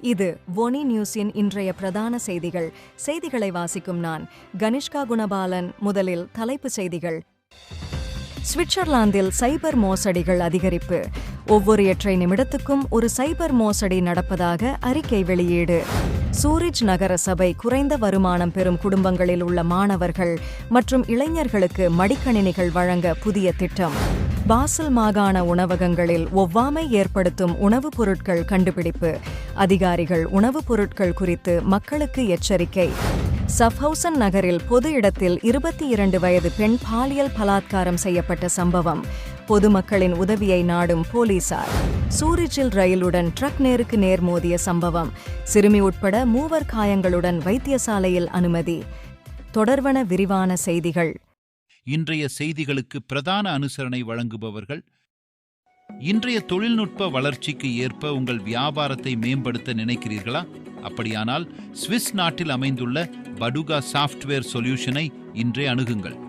இது ஒனி நியூஸின் இன்றைய பிரதான செய்திகள். செய்திகளை வாசிக்கும் நான் கனிஷ்கா குணபாலன். முதலில் தலைப்புச் செய்திகள். சுவிட்சர்லாந்தில் சைபர் மோசடிகள் அதிகரிப்பு. ஒவ்வொரு எட்டரை நிமிடத்துக்கும் ஒரு சைபர் மோசடி நடப்பதாக அறிக்கை வெளியீடு. சூரிஜ் நகர சபை குறைந்த வருமானம் பெறும் குடும்பங்களில் உள்ள மாணவர்கள் மற்றும் இளைஞர்களுக்கு மடிக்கணினிகள் வழங்க புதிய திட்டம். பாசல் மாகாண உணவகங்களில் ஒவ்வாமை ஏற்படுத்தும் உணவுப் பொருட்கள் கண்டுபிடிப்பு. அதிகாரிகள் உணவுப் பொருட்கள் குறித்து மக்களுக்கு எச்சரிக்கை. சஃப்ஹவுசன் நகரில் பொது இடத்தில் இருபத்தி இரண்டு வயது பெண் பாலியல் பலாத்காரம் செய்யப்பட்ட சம்பவம். பொதுமக்களின் உதவியை நாடும் போலீசார். சூரிச்சில் ரயிலுடன் ட்ரக் நேருக்கு நேர் மோதிய சம்பவம். சிறுமி உட்பட மூவர் காயங்களுடன் வைத்தியசாலையில் அனுமதி. தொடர்வன விரிவான செய்திகள். இன்றைய செய்திகளுக்கு பிரதான அனுசரணை வழங்குபவர்கள். இன்றைய தொழில்நுட்ப வளர்ச்சிக்கு ஏற்ப உங்கள் வியாபாரத்தை மேம்படுத்த நினைக்கிறீர்களா? அப்படியானால் சுவிஸ் நாட்டில் அமைந்துள்ள படுகா சாஃப்ட்வேர் சொல்யூஷனை இன்றே அணுகுங்கள்.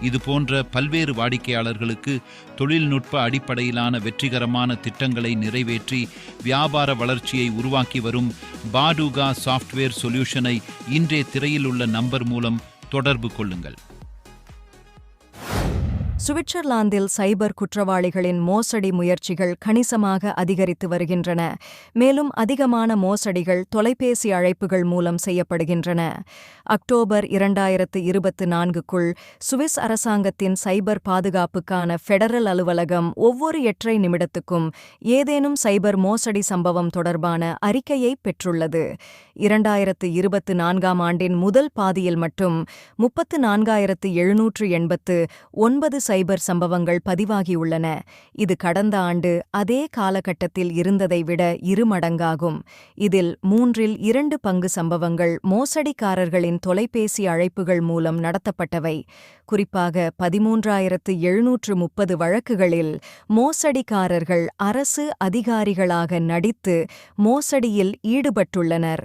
இது போன்ற பல்வேறு வாடிக்கையாளர்களுக்கு தொழில்நுட்ப அடிப்படையிலான வெற்றிகரமான திட்டங்களை நிறைவேற்றி வியாபார வளர்ச்சியை உருவாக்கி வரும் பாடுகா சாஃப்ட்வேர் சொல்யூஷனை இன்றே திரையில் உள்ள நம்பர் மூலம் தொடர்பு கொள்ளுங்கள். சுவிட்சர்லாந்தில் சைபர் குற்றவாளிகளின் மோசடி முயற்சிகள் கணிசமாக அதிகரித்து வருகின்றன. மேலும் அதிகமான மோசடிகள் தொலைபேசி அழைப்புகள் மூலம் செய்யப்படுகின்றன. அக்டோபர் இரண்டாயிரத்து இருபத்து நான்குக்குள் சுவிஸ் அரசாங்கத்தின் சைபர் பாதுகாப்புக்கான ஃபெடரல் அலுவலகம் ஒவ்வொரு எட்டரை நிமிடத்துக்கும் ஏதேனும் சைபர் மோசடி சம்பவம் தொடர்பான அறிக்கையை பெற்றுள்ளது. இரண்டாயிரத்து இருபத்து நான்காம் ஆண்டின் முதல் பாதியில் மட்டும் முப்பத்து நான்காயிரத்து எழுநூற்று எண்பத்து ஒன்பது சைபர் சம்பவங்கள் பதிவாகியுள்ளன. இது கடந்த ஆண்டு அதே காலகட்டத்தில் இருந்ததை விட இருமடங்காகும். இதில் மூன்றில் இரண்டு பங்கு சம்பவங்கள் மோசடிக்காரர்களின் தொலைபேசி அழைப்புகள் மூலம் நடத்தப்பட்டவை. குறிப்பாக பதிமூன்றாயிரத்து எழுநூற்று முப்பது வழக்குகளில் மோசடிக்காரர்கள் அரசு அதிகாரிகளாக நடித்து மோசடியில் ஈடுபட்டுள்ளனர்.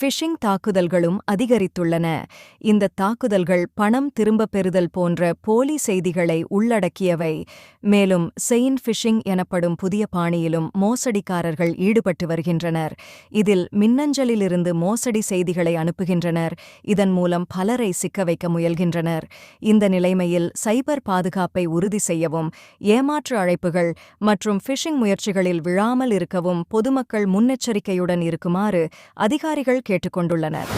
ஃபிஷிங் தாக்குதல்களும் அதிகரித்துள்ளன. இந்த தாக்குதல்கள் பணம் திரும்பப் பெறுதல் போன்ற போலி செய்திகளை உள்ளடக்கியவை. மேலும் செயின் ஃபிஷிங் எனப்படும் புதிய பாணியிலும் மோசடிக்காரர்கள் ஈடுபட்டு வருகின்றனர். இதில் மின்னஞ்சலிலிருந்து மோசடி செய்திகளை அனுப்புகின்றனர். இதன் மூலம் பலரை சிக்க வைக்க முயல்கின்றனர். இந்த நிலைமையில் சைபர் பாதுகாப்பை உறுதி செய்யவும் ஏமாற்று அழைப்புகள் மற்றும் ஃபிஷிங் முயற்சிகளில் விழாமல் இருக்கவும் பொதுமக்கள் முன்னெச்சரிக்கையுடன் இருக்குமாறு அதிகாரிகள் கேட்டுக்கொண்டுள்ளனர்.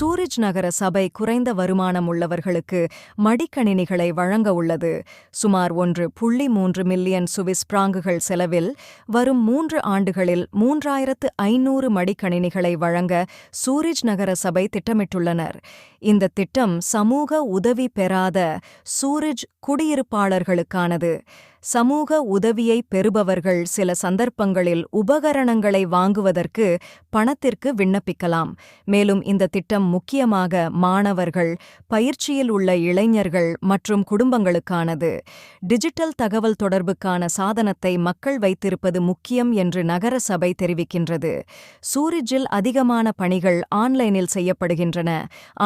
சூரிஜ் நகர சபை குறைந்த வருமானம் உள்ளவர்களுக்கு மடிக்கணினிகளை வழங்க உள்ளது. சுமார் ஒன்று புள்ளி மூன்று மில்லியன் சுவிஸ் பிராங்குகள் செலவில் வரும் மூன்று ஆண்டுகளில் மூன்றாயிரத்து ஐநூறு மடிக்கணினிகளை வழங்க சூரிஜ் நகர சபை திட்டமிட்டுள்ளனர். இந்த திட்டம் சமூக உதவி பெறாத சூரிஜ் குடியிருப்பாளர்களுக்கானது. சமூக உதவியை பெறுபவர்கள் சில சந்தர்ப்பங்களில் உபகரணங்களை வாங்குவதற்கு பணத்திற்கு விண்ணப்பிக்கலாம். மேலும் இந்த திட்டம் முக்கியமாக மாணவர்கள் பயிற்சியில் உள்ள இளைஞர்கள் மற்றும் குடும்பங்களுக்கானது. டிஜிட்டல் தகவல் தொடர்புக்கான சாதனத்தை மக்கள் வைத்திருப்பது முக்கியம் என்று நகர சபை தெரிவிக்கின்றது. சூரிஜில் அதிகமான பணிகள் ஆன்லைனில் செய்யப்படுகின்றன.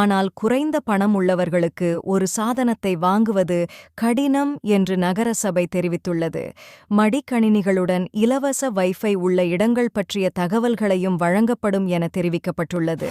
ஆனால் குறைந்த பணம் உள்ளவர்களுக்கு ஒரு சாதனத்தை வாங்குவது கடினம் என்று நகர சபை தெரிவித்துள்ளது. மடிக்கணினிகளுடன் இலவச வைஃபை உள்ள இடங்கள் பற்றிய தகவல்களையும் வழங்கப்படும் என தெரிவிக்கப்பட்டுள்ளது.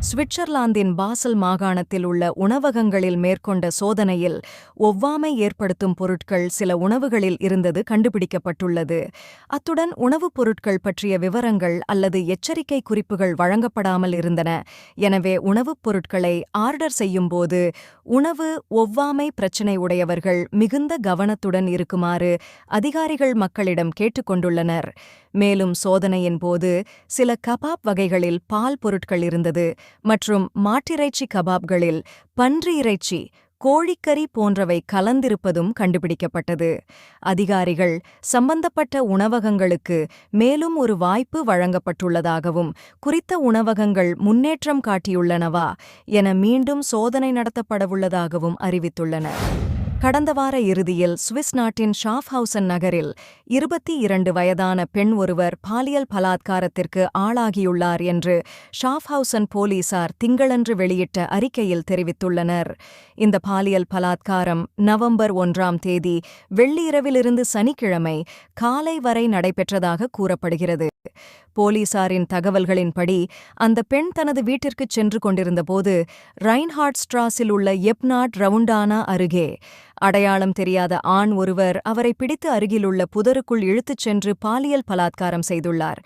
சுவிட்சர்லாந்தின் பாசல் மாகாணத்தில் உள்ள உணவகங்களில் மேற்கொண்ட சோதனையில் ஒவ்வாமை ஏற்படுத்தும் பொருட்கள் சில உணவுகளில் இருந்தது கண்டுபிடிக்கப்பட்டுள்ளது. அத்துடன் உணவுப் பொருட்கள் பற்றிய விவரங்கள் அல்லது எச்சரிக்கை குறிப்புகள் வழங்கப்படாமல் இருந்தன. எனவே உணவுப் பொருட்களை ஆர்டர் செய்யும்போது உணவு ஒவ்வாமை பிரச்சினை உடையவர்கள் மிகுந்த கவனத்துடன் இருக்குமாறு அதிகாரிகள் மக்களிடம் கேட்டுக்கொண்டுள்ளனர் மேலும் சோதனையின் போது சில கபாப் வகைகளில் பால் பொருட்கள் இருந்தது மற்றும் மாட்டிறைச்சி கபாப்களில் பன்றி இறைச்சி கோழிக்கறி போன்றவை கலந்திருப்பதும் கண்டுபிடிக்கப்பட்டது. அதிகாரிகள் சம்பந்தப்பட்ட உணவகங்களுக்கு மேலும் ஒரு வாய்ப்பு வழங்கப்பட்டுள்ளதாகவும் குறித்த உணவகங்கள் முன்னேற்றம் காட்டியுள்ளனவா என மீண்டும் சோதனை நடத்தப்படவுள்ளதாகவும் அறிவித்துள்ளனர். கடந்த வார இறுதியில் சுவிஸ் நாட்டின் ஷாஃப்ஹவுசன் நகரில் இருபத்தி இரண்டு வயதான பெண் ஒருவர் பாலியல் பலாத்காரத்திற்கு ஆளாகியுள்ளார் என்று ஷாஃப்ஹவுசன் போலீசார் திங்களன்று வெளியிட்ட அறிக்கையில் தெரிவித்துள்ளனர். இந்த பாலியல் பலாத்காரம் நவம்பர் ஒன்றாம் தேதி வெள்ளிரவிலிருந்து சனிக்கிழமை காலை வரை நடைபெற்றதாக கூறப்படுகிறது. போலீசாரின் தகவல்களின்படி அந்த பெண் தனது வீட்டிற்குச் சென்று கொண்டிருந்தபோது ரைன்ஹார்ட் ஸ்ட்ராஸில் உள்ள எப்னாட் ரவுண்டானா அருகே அடையாளம் தெரியாத ஆண் ஒருவர் அவரை பிடித்து அருகிலுள்ள புதருக்குள் இழுத்துச் சென்று பாலியல் பலாத்காரம் செய்துள்ளார்.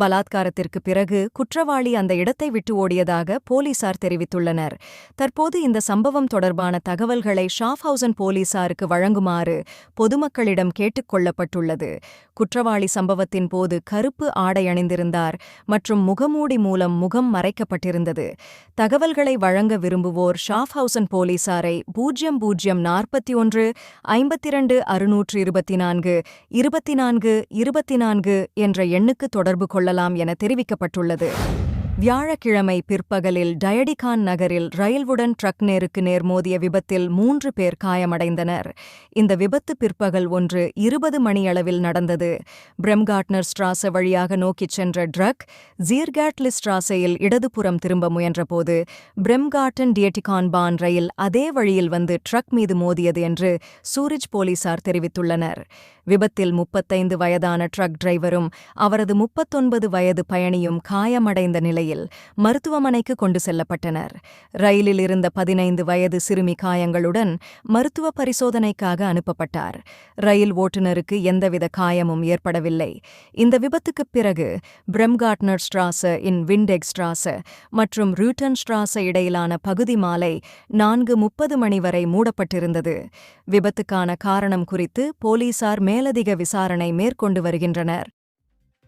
பலாத்காரத்திற்கு பிறகு குற்றவாளி அந்த இடத்தை விட்டு ஓடியதாக போலீசார் தெரிவித்துள்ளனர். தற்போது இந்த சம்பவம் தொடர்பான தகவல்களை ஷாஃப்ஹவுசன் போலீசாருக்கு வழங்குமாறு பொதுமக்களிடம் கேட்டுக் கொள்ளப்பட்டுள்ளது. குற்றவாளி சம்பவத்தின் போது கருப்பு ஆடை அணிந்திருந்தார் மற்றும் முகமூடி மூலம் முகம் மறைக்கப்பட்டிருந்தது. தகவல்களை வழங்க விரும்புவோர் ஷாஃப்ஹவுசன் போலீசாரை பூஜ்ஜியம் பூஜ்ஜியம் நாற்பத்தி ஒன்று ஐம்பத்திரண்டு அறுநூற்று இருபத்தி நான்கு இருபத்தி நான்கு இருபத்தி நான்கு என்ற எண்ணுக்கு தொடர்பு கொள்ளலாம் என தெரிவிக்கப்பட்டுள்ளது. வியாழக்கிழமை பிற்பகலில் டயடிகான் நகரில் ரயில்வுடன் ட்ரக் நேருக்கு நேர் மோதிய விபத்தில் மூன்று பேர் காயமடைந்தனர். இந்த விபத்து பிற்பகல் ஒன்று இருபது மணியளவில் நடந்தது. பிரெம்காட்னர் ஸ்ட்ராச வழியாக நோக்கிச் சென்ற ட்ரக் ஜீர்காட்லி ஸ்ட்ராசையில் இடதுபுறம் திரும்ப முயன்றபோது பிரம்காட்டன் டியட்டிகான் பான் ரயில் அதே வழியில் வந்து ட்ரக் மீது மோதியது என்று சூரிஜ் போலீசார் தெரிவித்துள்ளனர். விபத்தில் முப்பத்தைந்து வயதான ட்ரக் டிரைவரும் அவரது முப்பத்தொன்பது வயது பயணியும் காயமடைந்த நிலை நிலையில் மருத்துவமனைக்கு கொண்டு செல்லப்பட்டனர். ரயிலில் இருந்த பதினைந்து வயது சிறுமி காயங்களுடன் மருத்துவ பரிசோதனைக்காக அனுப்பப்பட்டார். ரயில் ஓட்டுநருக்கு எந்தவித காயமும் ஏற்படவில்லை. இந்த விபத்துக்குப் பிறகு பிரம்காட்னர் ஸ்ட்ராச இன் விண்டெக் ஸ்ட்ராச மற்றும் ரூட்டன் ஸ்ட்ராச இடையிலான பகுதி மாலை நான்கு முப்பது மணி வரை மூடப்பட்டிருந்தது. விபத்துக்கான காரணம் குறித்து போலீசார் மேலதிக விசாரணை மேற்கொண்டு வருகின்றனர்.